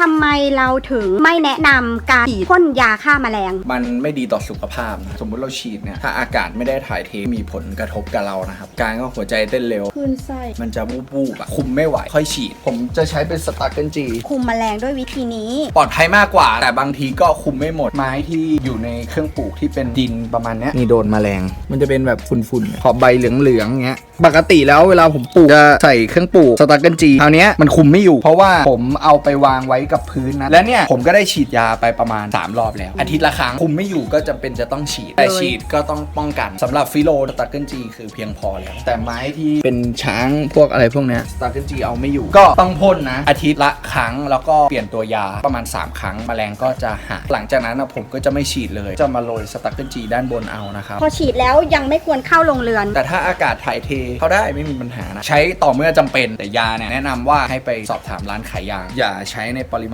ทำไมเราถึงไม่แนะนำการฉีดพ่นยาฆ่าแมลง มันไม่ดีต่อสุขภาพนะสมมุติเราฉีดเนี่ยถ้าอากาศไม่ได้ถ่ายเทมีผลกระทบกับเรานะครับการก็หัวใจเต้นเร็ว คลื่นไส้มันจะวูบๆอะคุมไม่ไหว ค่อยฉีด ผมจะใช้เป็นสตาร์เกิลจี คุมแมลงด้วยวิธีนี้ ปลอดภัยมากกว่า แต่บางทีก็คุมไม่หมด ไม้ที่อยู่ในเครื่องปลูกที่เป็นดินประมาณเนี้ยนี่โดนแมลง มันจะเป็นแบบฝุ่นๆขอบใบเหลืองๆเงี้ยปกติแล้วเวลาผมปลูกจะใส่เครื่องปลูกสตาร์เกิลจีคราวเนี้ยมันคุมไม่อยู่ เพราะว่าผมเอาไปวางไว้กับพื้นนะ และเนี่ยผมก็ได้ฉีดยาไปประมาณ 3 รอบแล้ว อาทิตย์ละครั้งคุมไม่อยู่ก็จะเป็นจะต้องฉีด แต่ฉีดก็ต้องป้องกันสำหรับฟิโลสตาร์เกิลจีคือเพียงพอแล้ว แต่ไม้ที่เป็นช้างพวกอะไรพวกเนี้ยสตาร์เกิลจีเอาไม่อยู่ ก็ต้องพ่นนะ อาทิตย์ละครั้งแล้วก็เปลี่ยนตัวยาประมาณ 3 ครั้งแมลงก็จะหายหลังจากนั้นนะผมก็จะไม่ฉีดเลยจะมาโรยสตาร์เกิลจีด้านบนเอานะครับพอฉีดแล้วยังไม่ควรเข้าโรงเรือน แต่ถ้าอากาศถ่ายเทเข้าได้ไม่มีปัญหานะใช้ต่อเมื่อจำเป็นแต่ยาเนี่ยแนะนำว่าให้ไปสอบถามร้านขายยาอย่าใช้ในป